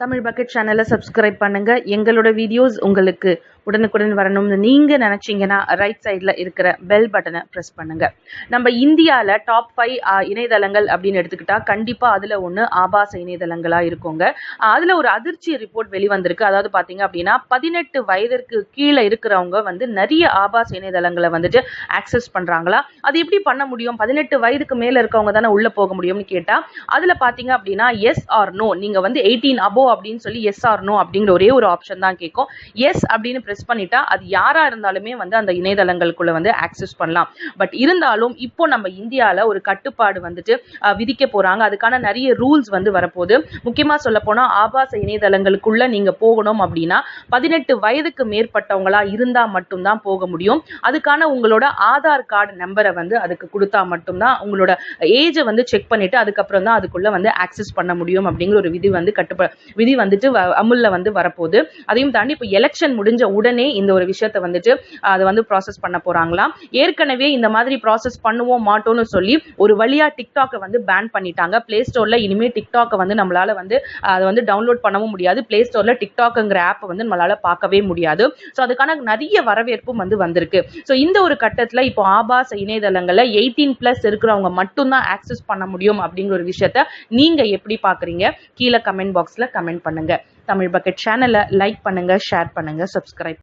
Tamil bucket சேனலை subscribe பண்ணுங்கள் எங்களோட வீடியோஸ் உங்களுக்கு உடனுக்குடன் வரணும்னு நீங்க நினைச்சீங்கன்னா ரைட் சைடில் இருக்கிற பெல் பட்டனை ப்ரெஸ் பண்ணுங்க. நம்ம இந்தியாவில் டாப் ஃபைவ் இணையதளங்கள் அப்படின்னு எடுத்துக்கிட்டா கண்டிப்பாக அதில் ஒன்று ஆபாச இணையதளங்களாக இருக்குங்க. அதில் ஒரு அதிர்ச்சி ரிப்போர்ட் வெளிவந்திருக்கு. அதாவது பார்த்தீங்க அப்படின்னா பதினெட்டு வயதிற்கு கீழே இருக்கிறவங்க வந்து நிறைய ஆபாச இணையதளங்களை வந்துட்டு ஆக்சஸ் பண்ணுறாங்களா அது எப்படி பண்ண முடியும்? பதினெட்டு வயதுக்கு மேலே இருக்கவங்க தானே உள்ளே போக முடியும்னு கேட்டால் அதில் பார்த்தீங்க அப்படின்னா எஸ் ஆர் நோ நீங்கள் வந்து எயிட்டீன் அபோ அப்படின்னு சொல்லி எஸ் ஆர் நோ அப்படிங்கிற ஒரே ஒரு ஆப்ஷன் தான் கேட்கும் எஸ் அப்படின்னு ப்ரெஸ் பண்ணிட்டா அது யாரா இருந்தாலுமே வந்து அந்த இணையதளங்களுக்குள்ள வந்து ஆக்சஸ் பண்ணலாம். பட் இருந்தாலும் இப்போ நம்ம இந்தியாவில் ஒரு கட்டுப்பாடு வந்துட்டு விதிக்க போறாங்க. அதுக்கான நிறைய ரூல்ஸ் வந்து வரப்போகுது. முக்கியமா சொல்ல போனா ஆபாச இணையதளங்களுக்குள்ள நீங்க போகணும் அப்படின்னா பதினெட்டு வயதுக்கு மேற்பட்டவங்களா இருந்தா மட்டும்தான் போக முடியும். அதுக்கான உங்களோட ஆதார் கார்டு நம்பரை வந்து அதுக்கு கொடுத்தா மட்டும்தான் உங்களோட ஏஜை வந்து செக் பண்ணிட்டு அதுக்கப்புறம் தான் அதுக்குள்ள வந்து ஆக்சஸ் பண்ண முடியும் அப்படிங்கிற ஒரு விதி வந்து கட்டுப்ப விதி வந்துட்டு வ- அமுல்ல வந்து வரப்போகுது. அதையும் தாண்டி இப்போ எலெக்ஷன் முடிஞ்ச உடனே உடனே இந்த ஒரு விஷயத்த வந்துட்டு அதை வந்து ப்ராசஸ் பண்ண போறாங்களாம் ஏற்கனவே இந்த மாதிரி ப்ராசஸ் பண்ணுவோம் மாட்டோம்னு சொல்லி ஒரு வழியா டிக்டாக்கை வந்து பேன் பண்ணிட்டாங்க. பிளே ஸ்டோர்ல இனிமே டிக்டாக்கை வந்து நம்மளால வந்து அதை வந்து டவுன்லோட் பண்ணவும் முடியாது. பிளே ஸ்டோர்ல டிக்டாக்ங்கிற ஆப் வந்து நம்மளால பார்க்கவே முடியாது. ஸோ அதுக்கான நிறைய வரவேற்பும் வந்து வந்திருக்கு. ஸோ இந்த ஒரு கட்டத்தில் இப்போ ஆபாச இணையதளங்களில் எயிட்டீன் பிளஸ் இருக்கிறவங்க மட்டும்தான் ஆக்சஸ் பண்ண முடியும் அப்படிங்கிற ஒரு விஷயத்த நீங்க எப்படி பாக்குறீங்க கீழே கமெண்ட் பாக்ஸ்ல கமெண்ட் பண்ணுங்க. தமிழ் பக்கெட் சேனலை லைக் பண்ணுங்க ஷேர் பண்ணுங்க சப்ஸ்கிரைப்